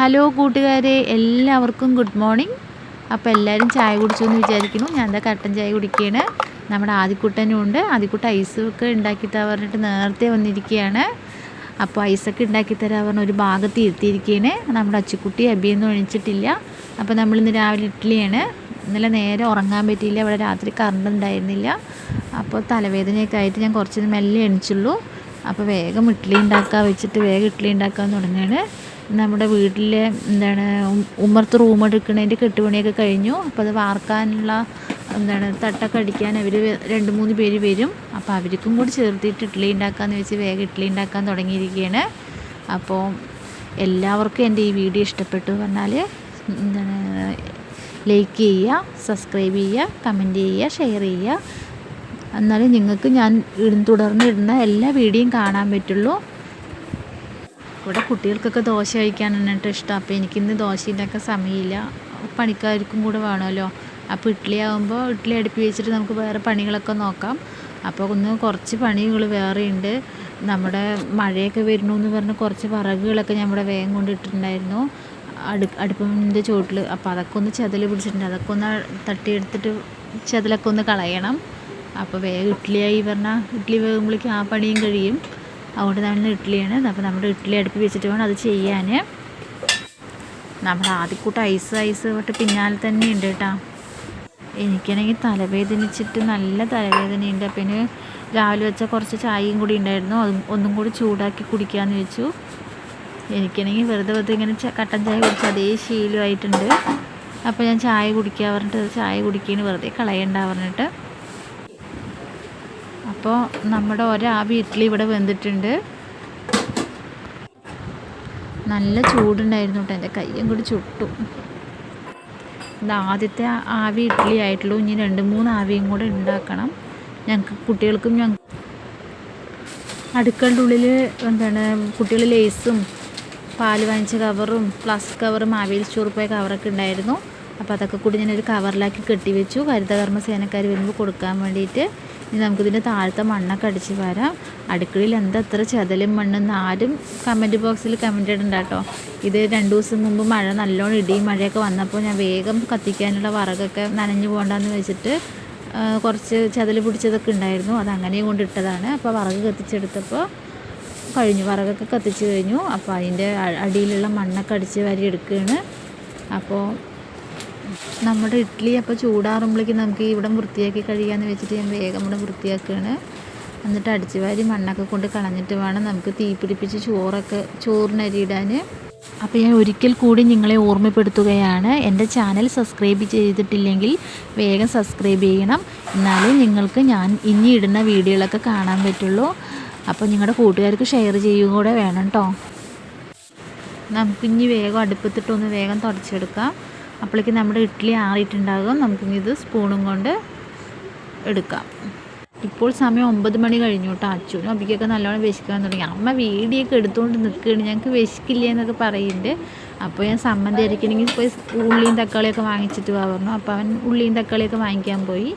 Hello കൂട്ടുകാരെ എല്ലാവർക്കും good morning. അപ്പോൾ എല്ലാവരും ചായ കുടിച്ചു എന്ന് വിചാരിക്കുന്നു. ഞാൻ എന്താ കട്ടൻ ചായ കുടിക്കുകയാണ്. നമ്മുടെ ആദിക്കുട്ടനും ഉണ്ട്. ആദിക്കുട്ട ഐസൊക്കെ ഉണ്ടാക്കി തരാൻ പറഞ്ഞിട്ട് നേരത്തെ വന്നിരിക്കുകയാണ്. അപ്പോൾ ഐസൊക്കെ ഉണ്ടാക്കി തരാൻ പറഞ്ഞ ഒരു ഭാഗത്ത് ഇരുത്തിയിരിക്കുകയാണ്. നമ്മുടെ അച്ചുക്കുട്ടി അബിയൊന്നും എണിച്ചിട്ടില്ല. അപ്പോൾ നമ്മളിന്ന് രാവിലെ ഇഡ്ഡലിയാണ്. ഇന്നലെ നേരെ ഉറങ്ങാൻ പറ്റിയില്ല. ഇവിടെ രാത്രി കറണ്ട് ഉണ്ടായിരുന്നില്ല. അപ്പോൾ തലവേദനയൊക്കെ ആയിട്ട് ഞാൻ കുറച്ച് മെല്ലെ എണിച്ചുള്ളൂ. അപ്പോൾ വേഗം ഇഡ്ഡലി ഉണ്ടാക്കാൻ വെച്ചിട്ട് വേഗം ഇഡ്ഡലി ഉണ്ടാക്കാൻ തുടങ്ങുകയാണ്. നമ്മുടെ വീട്ടിലെ എന്താണ് ഉമ്മർത്ത് റൂം എടുക്കുന്നതിന്റെ കെട്ടുപണിയൊക്കെ കഴിഞ്ഞു. അപ്പോൾ അത് വാർക്കാനുള്ള എന്താണ് തട്ടൊക്കെ അടിക്കാൻ അവർ രണ്ട് മൂന്ന് പേര് വരും. അപ്പോൾ അവർക്കും കൂടി ചേർത്തിട്ട് ഇഡ്ഡലി ഉണ്ടാക്കാമെന്ന് വെച്ച് വേഗം ഇഡ്ഡലി ഉണ്ടാക്കാൻ തുടങ്ങിയിരിക്കുകയാണ് അപ്പോൾ എല്ലാവർക്കും എന്റെ ഈ വീഡിയോ ഇഷ്ടപ്പെട്ടു പറഞ്ഞാൽ എന്താണ് ലൈക്ക് ചെയ്യുക സബ്സ്ക്രൈബ് ചെയ്യുക കമന്റ് ചെയ്യുക ഷെയർ ചെയ്യുക. എന്നാലും നിങ്ങൾക്ക് ഞാൻ തുടർന്ന് ഇടുന്ന എല്ലാ വീഡിയോയും കാണാൻ പറ്റുള്ളൂ. ഇവിടെ കുട്ടികൾക്കൊക്കെ ദോശ കഴിക്കാനായിട്ട് ഇഷ്ടം. അപ്പോൾ എനിക്കിന്ന് ദോശ ഉണ്ടാക്കാൻ സമയമില്ല. പണിക്കാർക്കും കൂടെ വേണമല്ലോ. അപ്പോൾ ഇഡ്ഡലി ആകുമ്പോൾ ഇഡ്ഡലി അടുപ്പി വെച്ചിട്ട് നമുക്ക് വേറെ പണികളൊക്കെ നോക്കാം. അപ്പോൾ ഒന്ന് കുറച്ച് പണികൾ വേറെയുണ്ട്. നമ്മുടെ മഴയൊക്കെ വരുന്നു എന്ന് പറഞ്ഞ് കുറച്ച് വിറകുകളൊക്കെ ഇവിടെ വേഗം കൊണ്ടിട്ടുണ്ടായിരുന്നു അടു അടുപ്പിന്റെ ചുവട്ടിൽ. അപ്പോൾ അതൊക്കെ ഒന്ന് ചതൽ പിടിച്ചിട്ടുണ്ട്. അതൊക്കെ ഒന്ന് തട്ടിയെടുത്തിട്ട് ചതലൊക്കെ ഒന്ന് കളയണം. അപ്പോൾ വേഗം ഇഡ്ഡലിയായി പറഞ്ഞാൽ ഇഡ്ഡലി വേകുമ്പോഴേക്കും ആ പണിയും കഴിയും. അതുകൊണ്ട് തന്നെ ഇഡ്ഡലിയാണ്. അപ്പോൾ നമ്മൾ ഇഡ്ഡലി അടുപ്പി വെച്ചിട്ട് വേണം അത് ചെയ്യാൻ. നമ്മൾ ആദ്യക്കൂട്ട് ഐസ് ഐസ് തൊട്ട് പിന്നാലെ തന്നെ ഉണ്ട് കേട്ടോ. എനിക്കാണെങ്കിൽ തലവേദനിച്ചിട്ട് നല്ല തലവേദനയുണ്ട്. ഇനി രാവിലെ വെച്ച കുറച്ച് ചായയും കൂടി ഉണ്ടായിരുന്നു. അതും ഒന്നും കൂടി ചൂടാക്കി കുടിക്കാമെന്ന് വെച്ചു. എനിക്കാണെങ്കിൽ വെറുതെ വെറുതെ ഇങ്ങനെ കട്ടൻ ചായ കുടിച്ച് അതേ ശീലമായിട്ടുണ്ട്. അപ്പോൾ ഞാൻ ചായ കുടിക്കാൻ പറഞ്ഞിട്ട് ചായ കുടിക്കുകയാണ് വെറുതെ കളയണ്ട പറഞ്ഞിട്ട് അപ്പോൾ നമ്മുടെ ഒരാവി ഇഡ്ഡലി ഇവിടെ വെന്തിട്ടുണ്ട്. നല്ല ചൂടുണ്ടായിരുന്നു കേട്ടോ എന്റെ കയ്യും കൂടി ചുട്ടു. ഇത് ആദ്യത്തെ ആവി ഇഡ്ഡലി ആയിട്ടുള്ളൂ ഇനി രണ്ട് മൂന്ന് ആവിയും കൂടെ ഉണ്ടാക്കണം. ഞങ്ങൾക്ക് കുട്ടികൾക്കും ഞങ്ങൾ അടുക്കളുടെ ഉള്ളിൽ എന്താണ് കുട്ടികൾ ലേസും പാൽ വാങ്ങിച്ച കവറും പ്ലസ് കവറും ആവിയിൽ ചോറ് പോയ കവറൊക്കെ ഉണ്ടായിരുന്നു. അപ്പോൾ അതൊക്കെ കൂടി ഞാനൊരു കവറിലാക്കി കെട്ടി വെച്ചു. ഹരിതകർമ്മ സേനക്കാർ വരുമ്പോൾ കൊടുക്കാൻ വേണ്ടിയിട്ട് ഇനി നമുക്കിതിന്റെ താഴത്തെ മണ്ണൊക്കെ അടിച്ച് വരാം. അടുക്കളയിൽ എന്താ അത്ര ചതലും മണ്ണെന്ന് ആരും കമന്റ് ബോക്സിൽ കമന്റ് ഇടണ്ട കേട്ടോ. ഇത് രണ്ട് ദിവസം മുമ്പ് മഴ നല്ലോണം ഇടിയും മഴയൊക്കെ വന്നപ്പോൾ ഞാൻ വേഗം കത്തിക്കാനുള്ള വറകൊക്കെ നനഞ്ഞു പോകണ്ടെന്ന് വെച്ചിട്ട് കുറച്ച് ചതൽ പിടിച്ചതൊക്കെ ഉണ്ടായിരുന്നു. അത് അങ്ങനെ കൊണ്ടിട്ടതാണ് അപ്പോൾ വറക് കത്തിച്ചെടുത്തപ്പോൾ കഴിഞ്ഞു. വറകൊക്കെ കത്തിച്ച് കഴിഞ്ഞു. അപ്പോൾ അതിന്റെ അടിയിലുള്ള മണ്ണൊക്കെ അടിച്ച് വാരി എടുക്കുകയാണ്. അപ്പോൾ നമ്മുടെ ഇഡ്ഡലി അപ്പോൾ ചൂടാറുമ്പോഴേക്കും നമുക്ക് ഇവിടെ വൃത്തിയാക്കി കഴിയാന്ന് വെച്ചിട്ട് ഞാൻ വേഗം ഇവിടെ വൃത്തിയാക്കുകയാണ്. എന്നിട്ട് അടിച്ച് വാരി മണ്ണൊക്കെ കൊണ്ട് കളഞ്ഞിട്ട് വേണം നമുക്ക് തീ പിടിപ്പിച്ച് ചോറൊക്കെ ചോറിനരിയിടാൻ അപ്പോൾ ഞാൻ ഒരിക്കൽ കൂടി നിങ്ങളെ ഓർമ്മപ്പെടുത്തുകയാണ്. എന്റെ ചാനൽ സബ്സ്ക്രൈബ് ചെയ്തിട്ടില്ലെങ്കിൽ വേഗം സബ്സ്ക്രൈബ് ചെയ്യണം. എന്നാലേ നിങ്ങൾക്ക് ഞാൻ ഇനി ഇടുന്ന വീഡിയോകളൊക്കെ കാണാൻ പറ്റുള്ളൂ. അപ്പോൾ നിങ്ങളുടെ കൂട്ടുകാർക്ക് ഷെയർ ചെയ്യുകയും കൂടെ വേണം കേട്ടോ. നമുക്കിനി വേഗം അടുപ്പത്തിട്ടൊന്ന് വേഗം തുടച്ചെടുക്കാം. അപ്പോഴേക്കും നമ്മുടെ ഇഡ്ഡലി ആറിയിട്ടുണ്ടാകും. നമുക്കിനി ഇത് സ്പൂണും കൊണ്ട് എടുക്കാം. ഇപ്പോൾ സമയം ഒമ്പത് മണി കഴിഞ്ഞു കേട്ടോ അച്ഛനും അബിക്കൊക്കെ നല്ലോണം വിശക്കാൻ തുടങ്ങി. അമ്മ വീടിയൊക്കെ എടുത്തുകൊണ്ട് നിൽക്കുകയാണ്. ഞങ്ങൾക്ക് വിശക്കില്ല എന്നൊക്കെ പറയുന്നുണ്ട് അപ്പോൾ ഞാൻ സമ്മതി അരക്കണമെങ്കിൽ പോയി ഉള്ളിയും തക്കാളിയൊക്കെ വാങ്ങിച്ചിട്ട് വാ പറഞ്ഞു. അപ്പോൾ അവൻ ഉള്ളിയും തക്കാളിയൊക്കെ വാങ്ങിക്കാൻ പോയി.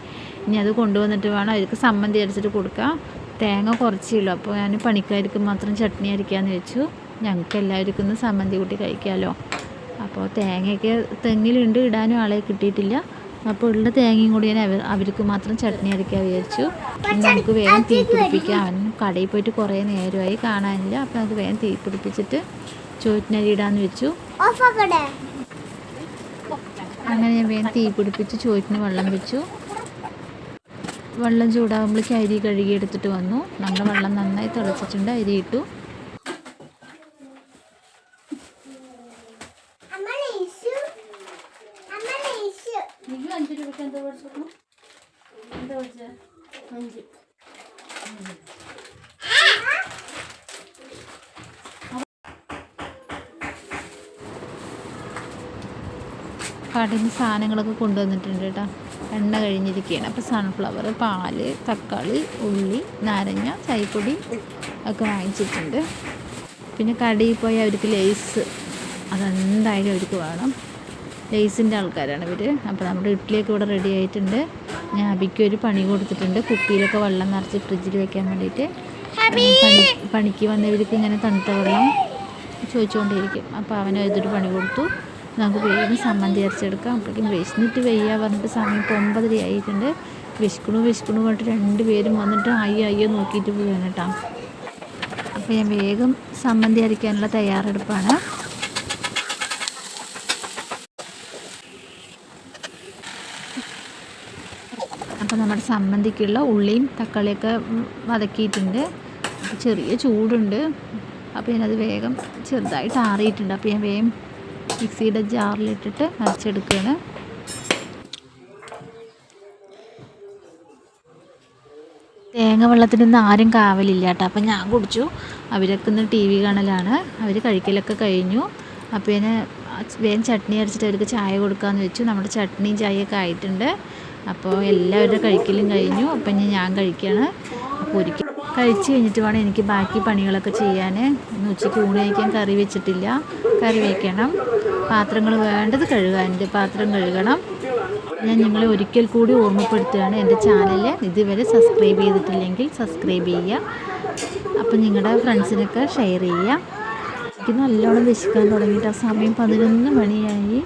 ഇനി അത് കൊണ്ടുവന്നിട്ട് വേണം. അവർക്ക് സമ്മതി അരച്ചിട്ട് കൊടുക്കാം. തേങ്ങ കുറച്ചേ ഉള്ളൂ. അപ്പോൾ ഞാൻ പണിക്കാർക്ക് മാത്രം ചട്നി അരയ്ക്കാമെന്ന് വെച്ചു ഞങ്ങൾക്ക് എല്ലാവർക്കും ഒന്ന് സമ്മതി കൂട്ടി കഴിക്കാമല്ലോ അപ്പോൾ തേങ്ങയൊക്കെ തെങ്ങിലുണ്ട് ഇടാനും ആളെ കിട്ടിയിട്ടില്ല. അപ്പോൾ ഉള്ള തേങ്ങയും കൂടി ഞാൻ അവർ അവർക്ക് മാത്രം ചട്നി അരയ്ക്കാൻ വിചാരിച്ചു. നമുക്ക് വേഗം തീ പിടിപ്പിക്കാം. അവൻ കടയിൽ പോയിട്ട് കുറേ നേരമായി കാണാനില്ല. അപ്പോൾ നമുക്ക് വേഗം തീ പിടിപ്പിച്ചിട്ട് ചോറ്റിനരി ഇടാന്ന് വെച്ചു. അങ്ങനെ ഞാൻ വേഗം തീ പിടിപ്പിച്ച് ചോറ്റിന് വെള്ളം വെച്ചു. വെള്ളം ചൂടാകുമ്പോഴേക്ക് അരി കഴുകി എടുത്തിട്ട് വന്നു. നമ്മുടെ വെള്ളം നന്നായി തിളച്ചിട്ടുണ്ട് അരി ഇട്ടു അമ്മ ലേശു അമ്മ ലേശു അഞ്ച് കടയിൽ നിന്ന് സാധനങ്ങളൊക്കെ കൊണ്ടുവന്നിട്ടുണ്ട് കേട്ടോ. എണ്ണ കഴിഞ്ഞിരിക്കുകയാണ്. അപ്പോൾ സൺഫ്ലവർ പാൽ തക്കാളി ഉള്ളി നാരങ്ങ ചായപ്പൊടി ഒക്കെ വാങ്ങിച്ചിട്ടുണ്ട്. പിന്നെ കടയിൽ പോയി അവർക്ക് ലേസ് അതെന്തായാലും അവർക്ക് വേണം. ലേസിന്റെ ആൾക്കാരാണ് ഇവർ അപ്പോൾ നമ്മുടെ ഇഡ്ഡലിയൊക്കെ ഇവിടെ റെഡി ആയിട്ടുണ്ട്. ഞാൻ അബിക്ക് ഒരു പണി കൊടുത്തിട്ടുണ്ട്. കുപ്പിയിലൊക്കെ വെള്ളം നിറച്ച് ഫ്രിഡ്ജിൽ വെക്കാൻ വേണ്ടിയിട്ട്. പണി പണിക്ക് വന്നവർക്ക് ഇങ്ങനെ തണുത്ത വെള്ളം ചോദിച്ചുകൊണ്ടേയിരിക്കും അപ്പോൾ അവന് ഇതൊരു പണി കൊടുത്തു. നമുക്ക് വേഗം സമ്മന്തി അരച്ചെടുക്കാം. അപ്പോഴേക്കും വിശന്നിട്ട് വെയ്യാ പറഞ്ഞിട്ട് സമയം ഇപ്പോൾ ഒമ്പതര ആയിട്ടുണ്ട്. വിശക്കണു വിശക്കണു പറഞ്ഞിട്ട് രണ്ട് പേരും വന്നിട്ട് അയ്യോ അയ്യോ നോക്കിയിട്ട് പോവാണ് കേട്ടോ. അപ്പോൾ ഞാൻ വേഗം സമ്മന്തി അരയ്ക്കാനുള്ള തയ്യാറെടുപ്പാണ്. അപ്പോൾ നമ്മുടെ സമ്മന്തിക്കുള്ള ഉള്ളിയും തക്കാളിയൊക്കെ വതക്കിയിട്ടുണ്ട്. ചെറിയ ചൂടുണ്ട്. അപ്പോൾ ഞാനത് വേഗം ചെറുതായിട്ട് ആറിയിട്ടുണ്ട്. അപ്പോൾ ഞാൻ വേഗം മിക്സിയുടെ ജാറിലിട്ടിട്ട് അരച്ചെടുക്കുകയാണ്. തേങ്ങ വെള്ളത്തിനൊന്നും ആരും കാവലില്ല കേട്ടോ. അപ്പം ഞാൻ കുടിച്ചു. അവരൊക്കെ ഇന്ന് ടി വി കാണലാണ്. അവർ കഴിക്കലൊക്കെ കഴിഞ്ഞു. അപ്പോൾ ഞാൻ വേഗം ചട്നി അരച്ചിട്ട് അവർക്ക് ചായ കൊടുക്കാമെന്ന് വെച്ചു. നമ്മുടെ ചട്നിയും ചായയൊക്കെ ആയിട്ടുണ്ട്. അപ്പോൾ എല്ലാവരുടെ കഴിക്കലും കഴിഞ്ഞു. അപ്പം ഇനി ഞാൻ കഴിക്കുകയാണ്. അപ്പോൾ ഒരിക്കൽ കഴിച്ച് കഴിഞ്ഞിട്ട് വേണം എനിക്ക് ബാക്കി പണികളൊക്കെ ചെയ്യാൻ. ഇന്ന് ഉച്ചയ്ക്ക് ഊണ് കഴിക്കാൻ കറി വെച്ചിട്ടില്ല. കറി വയ്ക്കണം പാത്രങ്ങൾ വേണ്ടത് കഴുകാനുണ്ട് പാത്രം കഴുകണം. ഞാൻ നിങ്ങളെ ഒരിക്കൽ കൂടി ഓർമ്മപ്പെടുത്തുകയാണ് എന്റെ ചാനൽ. ഇതുവരെ സബ്സ്ക്രൈബ് ചെയ്തിട്ടില്ലെങ്കിൽ സബ്സ്ക്രൈബ് ചെയ്യുക. അപ്പം നിങ്ങളുടെ ഫ്രണ്ട്സിനൊക്കെ ഷെയർ ചെയ്യുക. എനിക്ക് നല്ലോണം വിശക്കാൻ തുടങ്ങിയിട്ട് ആ സമയം പതിനൊന്ന് മണിയായി.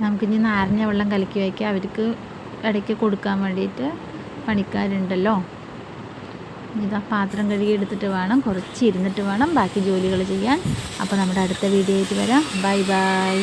നമുക്കിനി നാരങ്ങ വെള്ളം കലക്കി വയ്ക്കാം. അവർക്ക് ഇടയ്ക്ക് കൊടുക്കാൻ വേണ്ടിയിട്ട് പണിക്കാരുണ്ടല്ലോ. ഇതാ പാത്രം കഴുകി എടുത്തിട്ട് വേണം കുറച്ച് ഇരുന്നിട്ട് വേണം ബാക്കി ജോലികൾ ചെയ്യാൻ. അപ്പോൾ നമ്മുടെ അടുത്ത വീഡിയോ വരാം. Bye bye.